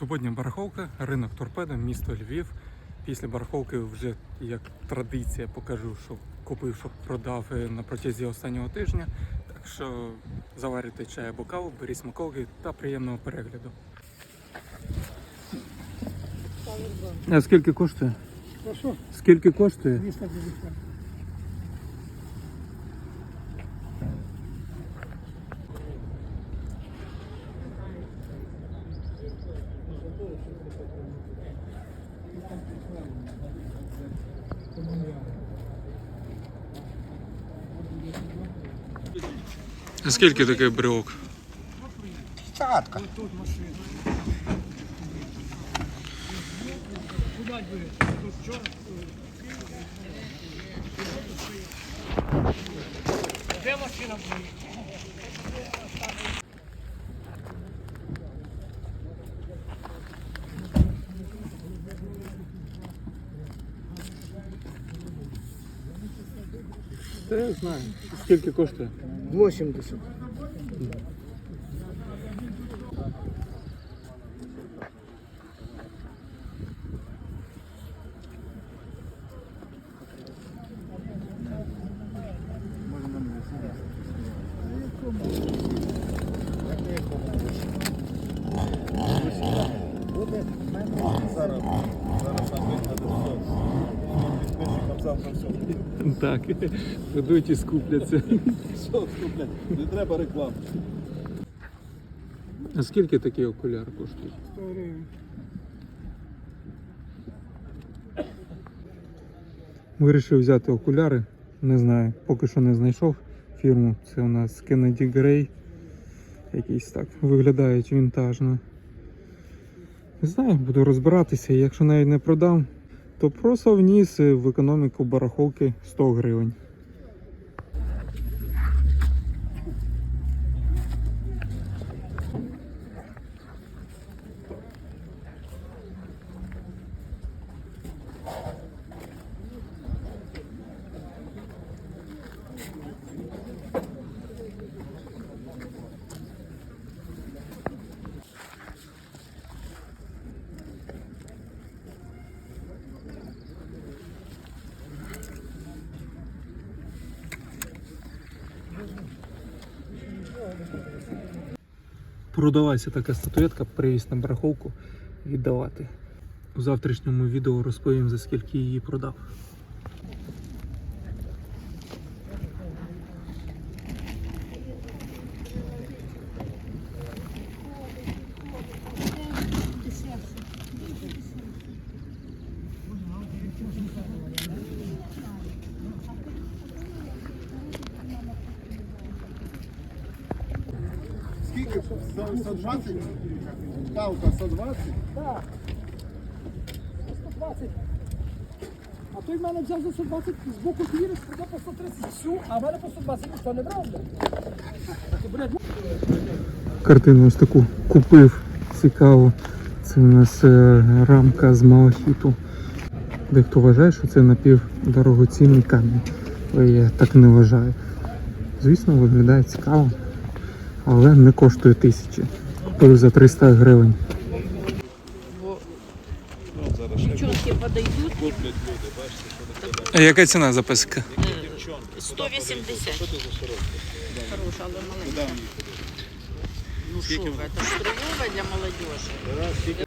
Суботня барахолка, ринок торпеда, місто Львів. Після барахолки вже як традиція покажу, що купив, що продав е, на протязі останнього тижня. Так що заварюйте чай або каву, беріть смаколики та приємного перегляду. А скільки коштує? Прошу, Скільки коштує? 250. А скільки такий брелок? Цятка. Та я знаю. Скільки коштує? 80. Зараз, зараз нам вигляде все. Підписчикам завтра все. Так, ведуть і скупляться. Все, блядь, не треба реклами. А скільки коштують? 100 гривень. Вирішив взяти окуляри. Не знаю, поки що не знайшов фірму. Це у нас Kennedy Grey. Якісь так виглядають вінтажно. Не знаю, буду розбиратися. Якщо навіть не продам, то просто вніс в економіку барахолки 100 гривень. Продавайся така статуетка, привіз на браховку віддавати. У завтрашньому відео розповім за скільки її продав. 120? Палка 120? Так. 120. А той в мене взяв за 120 з боку фіри, продав по 130 всю, а в мене по 120 ніхто не брав. блядь, Картину ось таку купив. Цікаво. Це у нас е, рамка з малахіту. Дехто вважає, що це напівдорогоцінний камінь. Але я так не вважаю. Звісно, виглядає цікаво, але не коштує тисячі. Купив за 300 гривень. А яка ціна записка? 180. Що це за сорочка? Але маленька. Ну що, ви, це ж торгова для молодежи.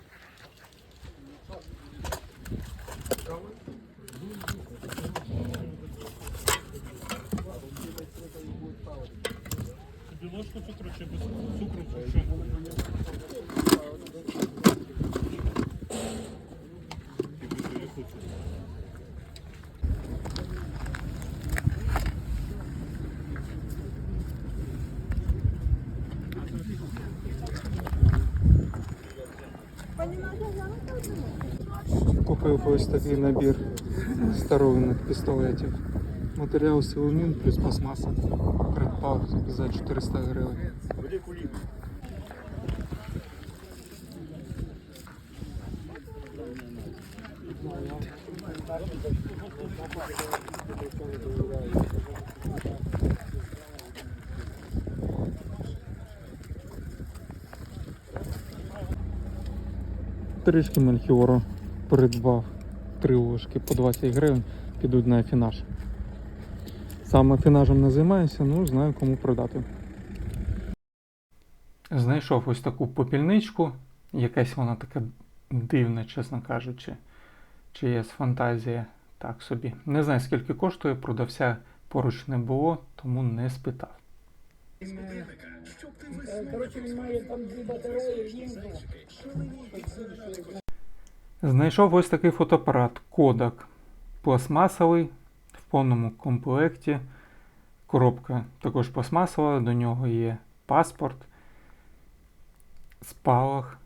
Ось такий набір старовинних пістолетів. Матеріал силумін плюс пластмаса. Придбав за 400 гривень. Трішки мельхіору придбав три ложки по 20 гривень, підуть на афінаж. Саме афінажем не займаюся, ну знаю кому продати. Знайшов ось таку попільничку. Якась вона така дивна, чесно кажучи. Чиясь фантазія так собі. Не знаю скільки коштує, продавця поруч не було, тому не спитав. Коротше, він має там дві батареї, їм Знайшов ось такий фотоапарат Kodak пластмасовий в повному комплекті. Коробка також пластмасова, до нього є паспорт, спалах.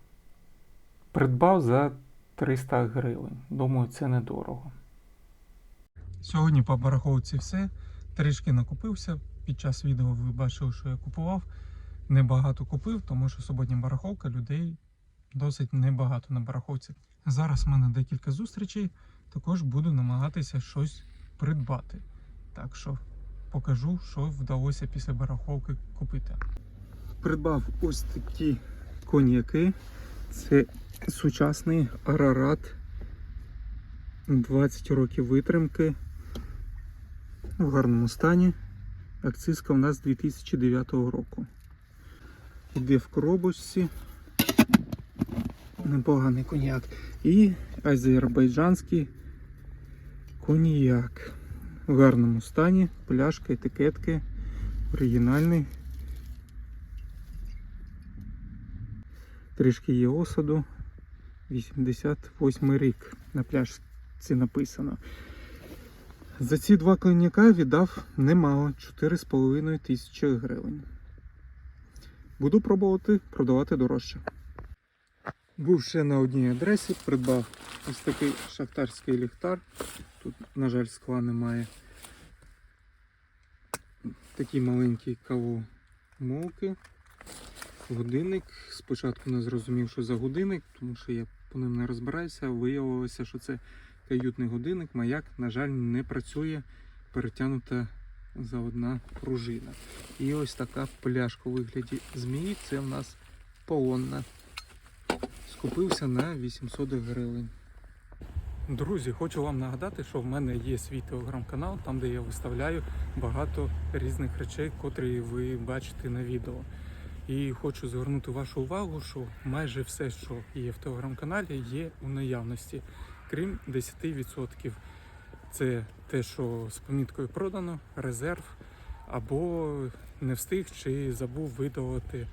Придбав за 300 гривень. Думаю, це недорого. Сьогодні по бараховці все. Трішки накупився. Під час відео ви бачили, що я купував. Небагато купив, тому що суботня бараховка людей досить небагато на бараховці. Зараз в мене декілька зустрічей, також буду намагатися щось придбати. Так що покажу, що вдалося після бараховки купити. Придбав ось такі коньяки. Це сучасний Арарат. 20 років витримки. В гарному стані. Акцизка у нас 2009 року. Іде в коробочці непоганий коньяк. І азербайджанський коньяк. В гарному стані, пляшка, етикетки, оригінальний. Трішки є осаду. 88 рік на пляшці написано. За ці два коньяка віддав немало 4,5 тисячі гривень. Буду пробувати продавати дорожче. Був ще на одній адресі, придбав ось такий шахтарський ліхтар. Тут, на жаль, скла немає. Такий маленький кавомолки. Годинник. Спочатку не зрозумів, що за годинник, тому що я по ним не розбираюся. Виявилося, що це каютний годинник. Маяк, на жаль, не працює, перетягнута за одна пружина. І ось така пляшка у вигляді змії. Це в нас полонна скупився на 800 гривень. Друзі, хочу вам нагадати, що в мене є свій телеграм-канал, там де я виставляю багато різних речей, котрі ви бачите на відео. І хочу звернути вашу увагу, що майже все, що є в телеграм-каналі, є у наявності, крім 10%. Це те, що з поміткою продано, резерв, або не встиг чи забув видалити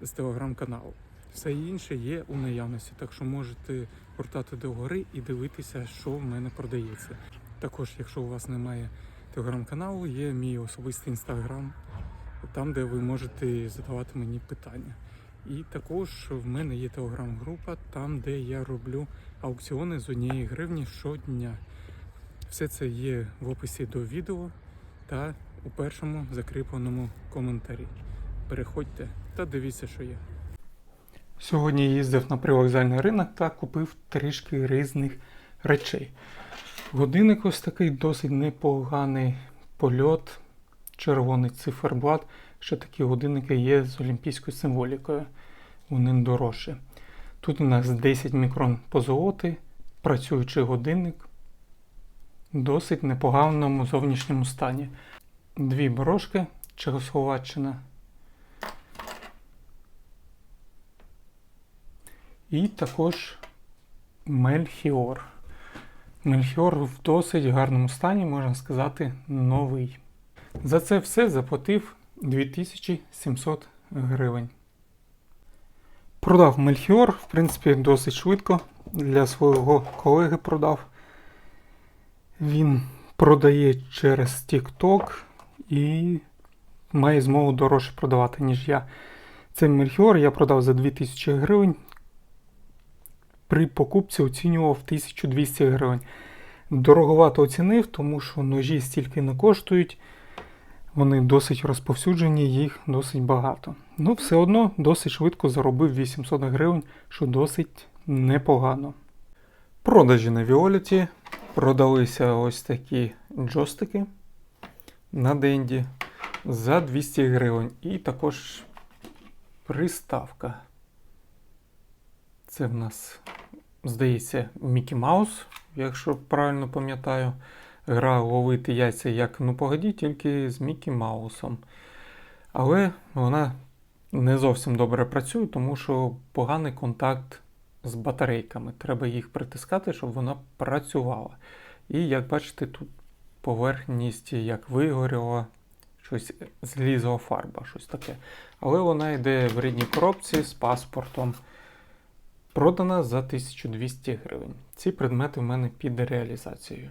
з телеграм-каналу. Все інше є у наявності, так що можете гортати догори і дивитися, що в мене продається. Також, якщо у вас немає телеграм-каналу, є мій особистий інстаграм, там, де ви можете задавати мені питання. І також в мене є телеграм-група, там, де я роблю аукціони з однієї гривні щодня. Все це є в описі до відео та у першому закріпленому коментарі. Переходьте та дивіться, що є. Сьогодні їздив на привокзальний ринок та купив трішки різних речей. Годинник ось такий досить непоганий польот, червоний циферблат. Ще такі годинники є з олімпійською символікою. Вони дорожчі. Тут у нас 10 мікрон позолоти, працюючий годинник. в Досить непоганому зовнішньому стані. Дві брошки Чехословаччина. І також Мельхіор. Мельхіор в досить гарному стані, можна сказати, новий. За це все заплатив 2700 гривень. Продав Мельхіор, в принципі, досить швидко. Для свого колеги продав. Він продає через TikTok і має змогу дорожче продавати, ніж я. Цей Мельхіор я продав за 2000 гривень при покупці оцінював 1200 гривень. Дороговато оцінив, тому що ножі стільки не коштують. Вони досить розповсюджені, їх досить багато. Ну, все одно досить швидко заробив 800 гривень, що досить непогано. Продажі на Віоліті. Продалися ось такі джостики на Денді за 200 гривень. І також приставка. Це в нас, здається, Мікі Маус, якщо правильно пам'ятаю. Гра ловити яйця як ну погоді, тільки з Мікі Маусом. Але вона не зовсім добре працює, тому що поганий контакт з батарейками. Треба їх притискати, щоб вона працювала. І як бачите, тут поверхність як вигоріла, щось злізла фарба, щось таке. Але вона йде в рідній коробці з паспортом. Продана за 1200 гривень. Ці предмети в мене під реалізацією.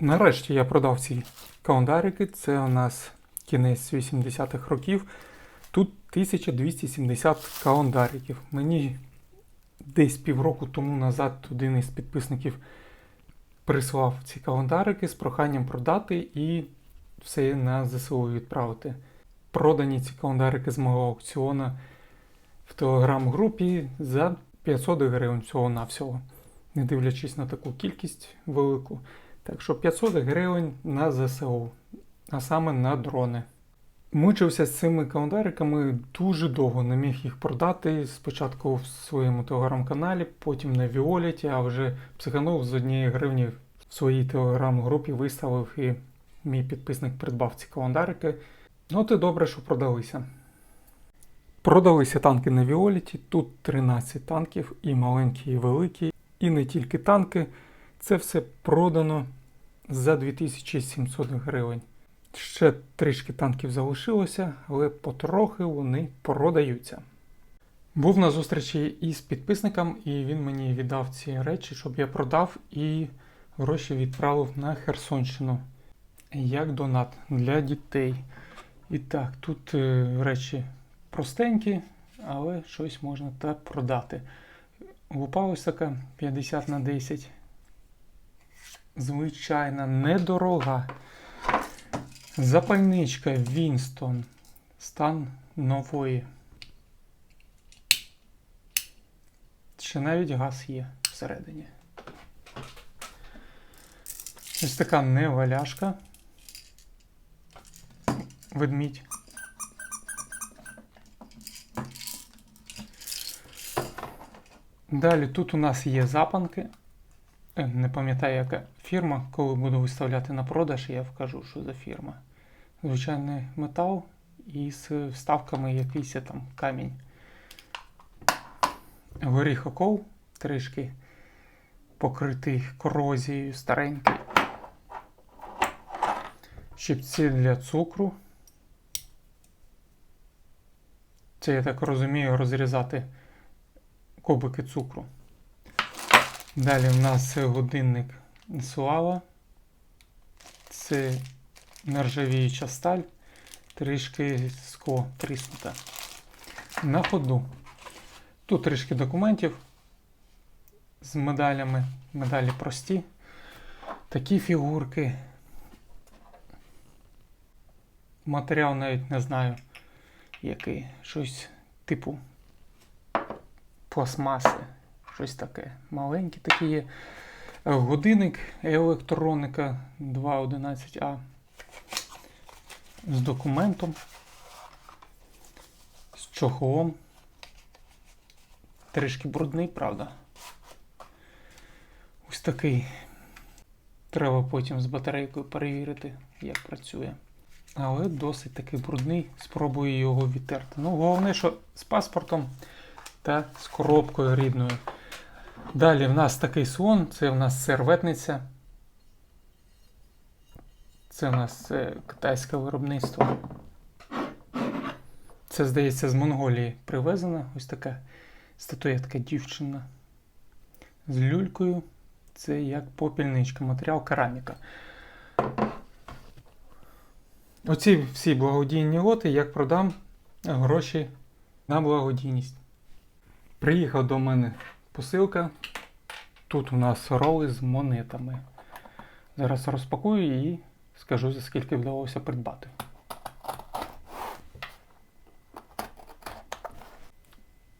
Нарешті я продав ці календарики. Це у нас кінець 80-х років. Тут 1270 календариків. Мені десь півроку тому назад один із підписників прислав ці календарики з проханням продати і все на ЗСУ відправити. Продані ці календарики з мого аукціону в телеграм-групі за 500 гривень всього-навсього, не дивлячись на таку кількість велику. Так що 500 гривень на ЗСУ, а саме на дрони. Мучився з цими календариками дуже довго, не міг їх продати. Спочатку в своєму телеграм-каналі, потім на Віоліті, а вже психанув з однієї гривні в своїй телеграм-групі виставив і мій підписник придбав ці календарики. Ну, то добре, що продалися. Продалися танки на Віоліті. Тут 13 танків, і маленькі, і великі, і не тільки танки. Це все продано за 2700 гривень. Ще трішки танків залишилося, але потрохи вони продаються. Був на зустрічі із підписником, і він мені віддав ці речі, щоб я продав і гроші відправив на Херсонщину як донат для дітей. І так, тут е, речі простенькі, але щось можна так продати. Лупа така 50 на 10. Звичайна, недорога. Запальничка Вінстон. Стан нової. Ще навіть газ є всередині. Ось така неваляшка. Ведмідь. Далі тут у нас є запанки. Е, Не пам'ятаю, яка фірма. Коли буду виставляти на продаж, я вкажу, що за фірма. Звичайний метал із вставками якийсь там камінь. Горіхокол трішки покритий корозією старенький. Щипці для цукру. Це, я так розумію, розрізати кубики цукру. Далі в нас годинник Слава. Це нержавіюча сталь, трішки скло тріснуте. На ходу. Тут трішки документів з медалями. Медалі прості. Такі фігурки. Матеріал навіть не знаю, який. Щось типу пластмаси. Щось таке. Маленькі такі є. Е, Годинник електроніка 2.11а з документом, з чохлом. Трішки брудний, правда. Ось такий. Треба потім з батарейкою перевірити, як працює. Але досить таки брудний. Спробую його відтерти. Ну, головне, що з паспортом та з коробкою рідною. Далі в нас такий слон, це в нас серветниця. Це в нас е, китайське виробництво. Це, здається, з Монголії привезена. Ось така статуетка дівчина. З люлькою. Це як попільничка, матеріал кераміка. Оці всі благодійні лоти, як продам гроші на благодійність. Приїхав до мене посилка. Тут у нас роли з монетами. Зараз розпакую і скажу, за скільки вдалося придбати.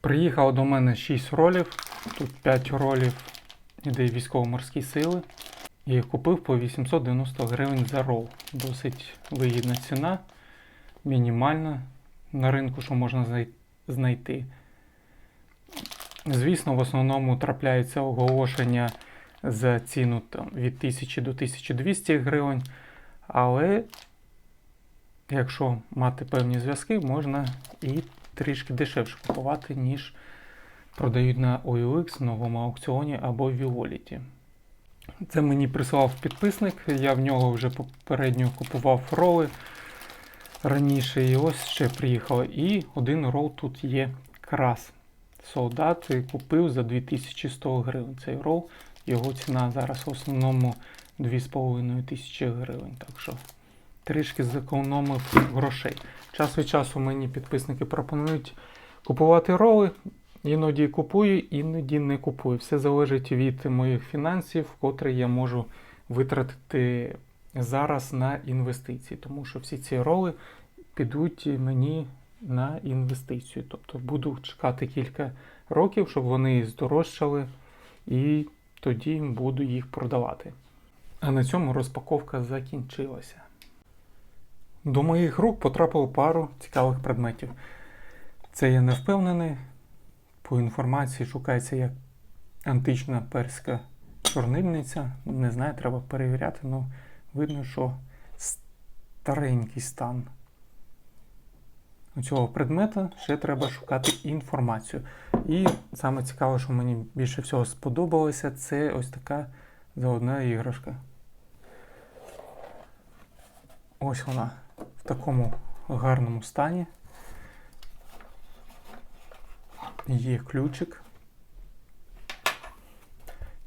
Приїхало до мене 6 ролів. Тут 5 ролів іде військово-морські сили. Їх купив по 890 гривень за рол. Досить вигідна ціна, мінімальна на ринку, що можна знайти. Звісно, в основному трапляється оголошення за ціну там, від 1000 до 1200 гривень. Але якщо мати певні зв'язки, можна і трішки дешевше купувати, ніж продають на OLX, новому аукціоні або Віоліті. Це мені прислав підписник, я в нього вже попередньо купував роли раніше, і ось ще приїхало. І один рол тут є крас. Солдат купив за 2100 гривень цей рол. Його ціна зараз в основному 2500 гривень. Так що трішки зекономив грошей. Час від часу мені підписники пропонують купувати роли. Іноді купую, іноді не купую. Все залежить від моїх фінансів, котрі я можу витратити зараз на інвестиції. Тому що всі ці роли підуть мені на інвестицію. Тобто буду чекати кілька років, щоб вони здорожчали, і тоді буду їх продавати. А на цьому розпаковка закінчилася. До моїх рук потрапило пару цікавих предметів. Це я не впевнений. По інформації шукається як антична перська чорнильниця. Не знаю, треба перевіряти, але видно, що старенький стан у цього предмета ще треба шукати інформацію. І саме цікаве, що мені більше всього сподобалося, це ось така заводна іграшка. Ось вона в такому гарному стані. Є ключик.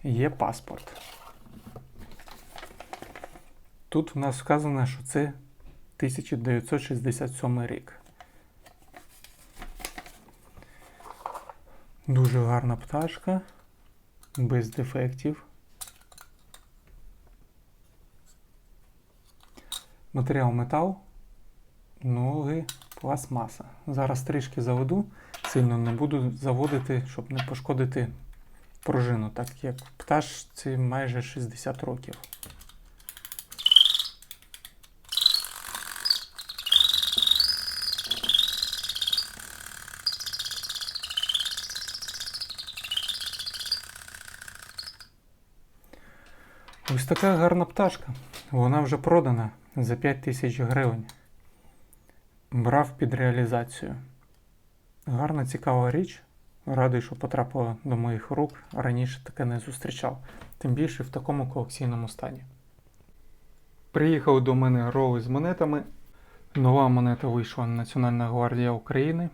Є паспорт. Тут в нас вказано, що це 1967 рік. Дуже гарна пташка, без дефектів. Матеріал метал, ноги, пластмаса. Зараз трішки заведу, сильно не буду заводити, щоб не пошкодити пружину, так як пташці майже 60 років. Ось така гарна пташка. Вона вже продана за 5 тисяч гривень. Брав під реалізацію. Гарна цікава річ. Радий, що потрапила до моїх рук. Раніше таке не зустрічав. Тим більше в такому колекційному стані. Приїхали до мене роли з монетами. Нова монета вийшла Національна гвардія України.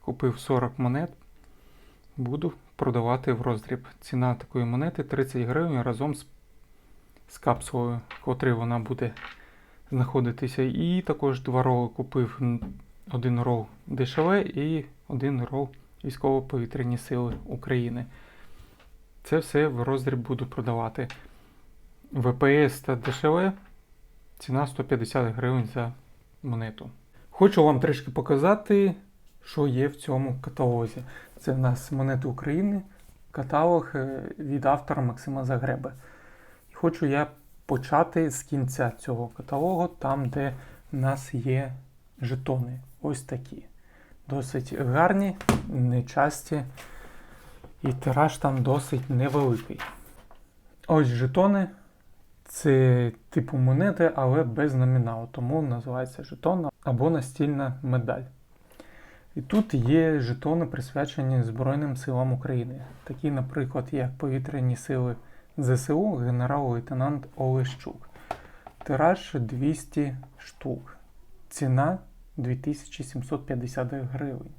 Купив 40 монет. Буду продавати в роздріб. Ціна такої монети 30 гривень разом з з капсулою, в котрій вона буде знаходитися. І також два роли купив один рол ДШВ і один рол Військово-повітряні сили України. Це все в роздріб буду продавати. ВПС та ДШВ ціна 150 гривень за монету. Хочу вам трішки показати, що є в цьому каталозі. Це в нас монети України, каталог е, від автора Максима Загреби. Хочу я почати з кінця цього каталогу, там, де в нас є жетони. Ось такі. Досить гарні, нечасті. І тираж там досить невеликий. Ось жетони. Це типу монети, але без номіналу, тому називається жетон або настільна медаль. І тут є жетони, присвячені Збройним силам України, такі, наприклад, як повітряні сили ЗСУ, генерал-лейтенант Олещук. Тираж 200 штук. Ціна 2750 гривень.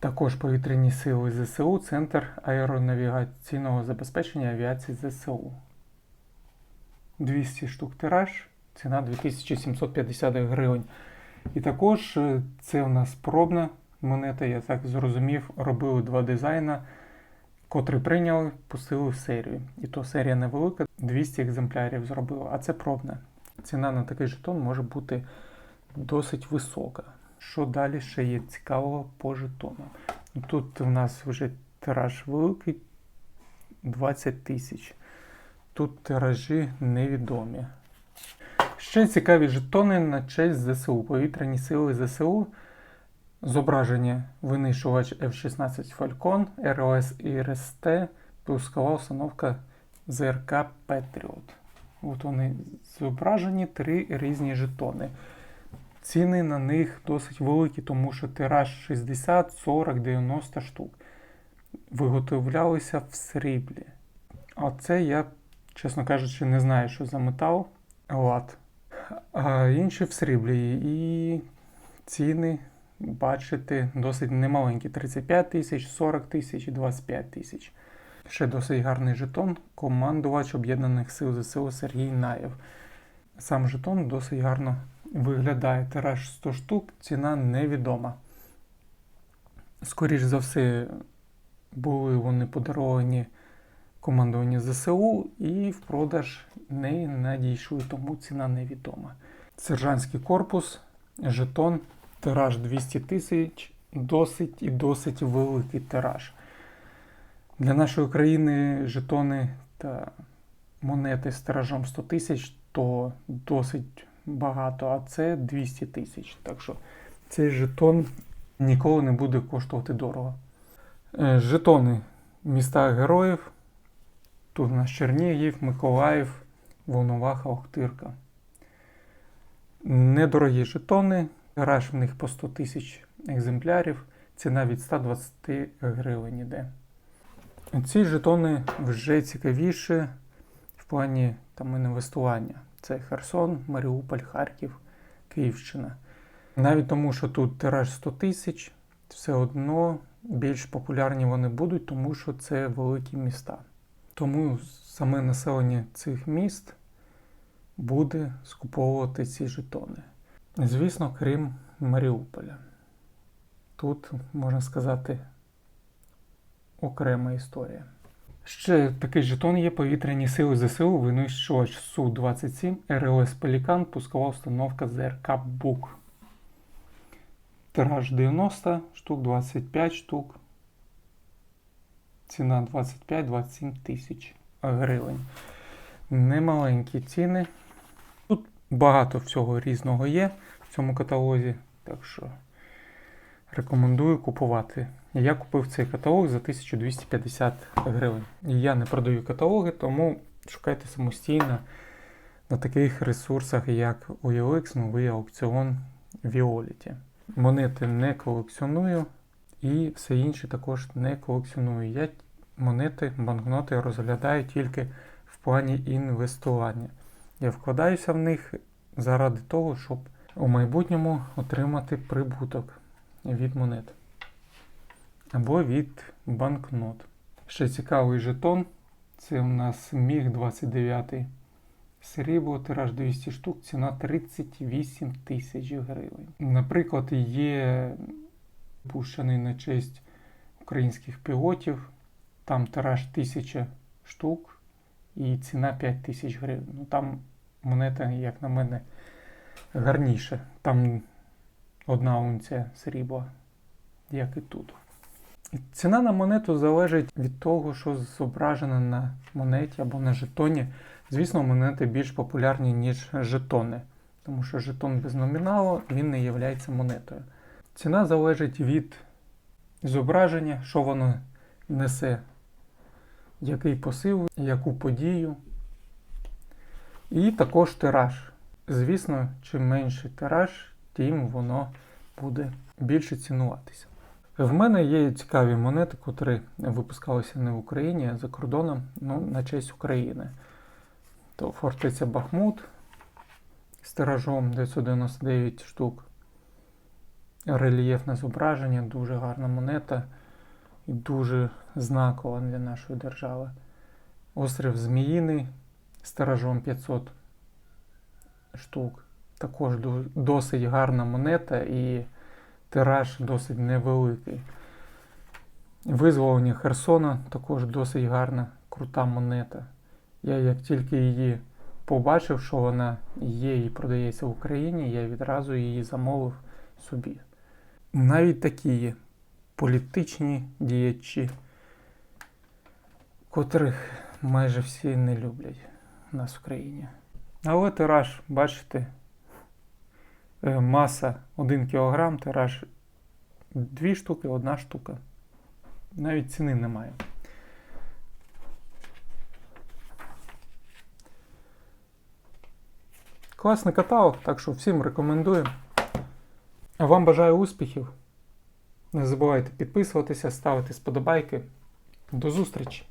Також повітряні сили ЗСУ, Центр аеронавігаційного забезпечення авіації ЗСУ. 200 штук тираж, ціна 2750 гривень. І також е, це у нас пробна монета, я так зрозумів, робили два дизайна, котрі прийняли, пустили в серію. І то серія невелика, 200 екземплярів зробила, а це пробна. Ціна на такий жетон може бути досить висока. Що далі ще є цікавого по жетонам? Тут у нас вже тираж великий 20 тисяч. Тут тиражі невідомі. Ще цікаві жетони на честь ЗСУ. Повітряні сили ЗСУ. Зображення винищувач F-16 Falcon, ROS і RST, пускова установка ЗРК Patriot. От вони зображені три різні жетони. Ціни на них досить великі, тому що тираж 60, 40, 90 штук. Виготовлялися в сріблі. А це я, чесно кажучи, не знаю, що за метал. Лад. А інші в сріблі. І ціни, бачите, досить немаленькі: 35 тисяч, 40 тисяч і 25 тисяч. Ще досить гарний жетон. Командувач Об'єднаних сил ЗСУ Сергій Наєв. Сам жетон досить гарно виглядає. Тираж 100 штук, ціна невідома. Скоріш за все, були вони подаровані командуванню ЗСУ і в продаж не надійшли, тому ціна невідома. Сержантський корпус, жетон, тираж 200 тисяч, досить і досить великий тираж. Для нашої країни жетони та монети з тиражом 100 тисяч то досить багато, а це 200 тисяч. Так що цей жетон ніколи не буде коштувати дорого. Е, Жетони міста героїв. Тут у нас Чернігів, Миколаїв, Волноваха, Охтирка. Недорогі жетони. Гараж в них по 100 тисяч екземплярів. Ціна від 120 гривень іде. Ці жетони вже цікавіші в плані там, інвестування. Це Херсон, Маріуполь, Харків, Київщина. Навіть тому, що тут тираж 100 тисяч, все одно більш популярні вони будуть, тому що це великі міста. Тому саме населення цих міст буде скуповувати ці жетони. Звісно, крім Маріуполя. Тут, можна сказати, окрема історія. Ще такий жетон є повітряні сили ЗСУ, винищувач Су-27, РЛС Пелікан, пускова установка ЗРК БУК. Тираж 90 штук, 25 штук. Ціна 25-27 тисяч гривень. Немаленькі ціни. Багато всього різного є в цьому каталозі, так що рекомендую купувати. Я купив цей каталог за 1250 гривень. Я не продаю каталоги, тому шукайте самостійно на таких ресурсах, як OLX, новий аукціон Violet. Монети не колекціоную і все інше також не колекціоную. Я монети, банкноти розглядаю тільки в плані інвестування. Я вкладаюся в них заради того, щоб у майбутньому отримати прибуток від монет або від банкнот. Ще цікавий жетон. Це у нас Міг 29 срібло, тираж 200 штук, ціна 38 тисяч гривень. Наприклад, є пущений на честь українських пілотів, там тираж 1000 штук і ціна 5 тисяч гривень. Ну там монета, як на мене, гарніша. Там одна унція срібла, як і тут. І Ціна на монету залежить від того, що зображено на монеті або на жетоні. Звісно, монети більш популярні, ніж жетони, тому що жетон без номіналу він не є монетою. Ціна залежить від зображення, що воно несе, який посил, яку подію. І також тираж. Звісно, чим менший тираж, тим воно буде більше цінуватися. В мене є цікаві монети, котрі випускалися не в Україні, а за кордоном, ну, на честь України. То фортеця Бахмут з тиражом 999 штук. Рельєфне зображення, дуже гарна монета і дуже знакова для нашої держави. Острів Зміїний з 500 штук. Також досить гарна монета і тираж досить невеликий. Визволення Херсона також досить гарна, крута монета. Я як тільки її побачив, що вона є і продається в Україні, я відразу її замовив собі. Навіть такі є політичні діячі, котрих майже всі не люблять у нас в країні. Але тираж, бачите, е, маса 1 кг, тираж дві штуки, одна штука. Навіть ціни немає. Класний каталог, так що всім рекомендую. Вам бажаю успіхів. Не забувайте підписуватися, ставити сподобайки. До зустрічі!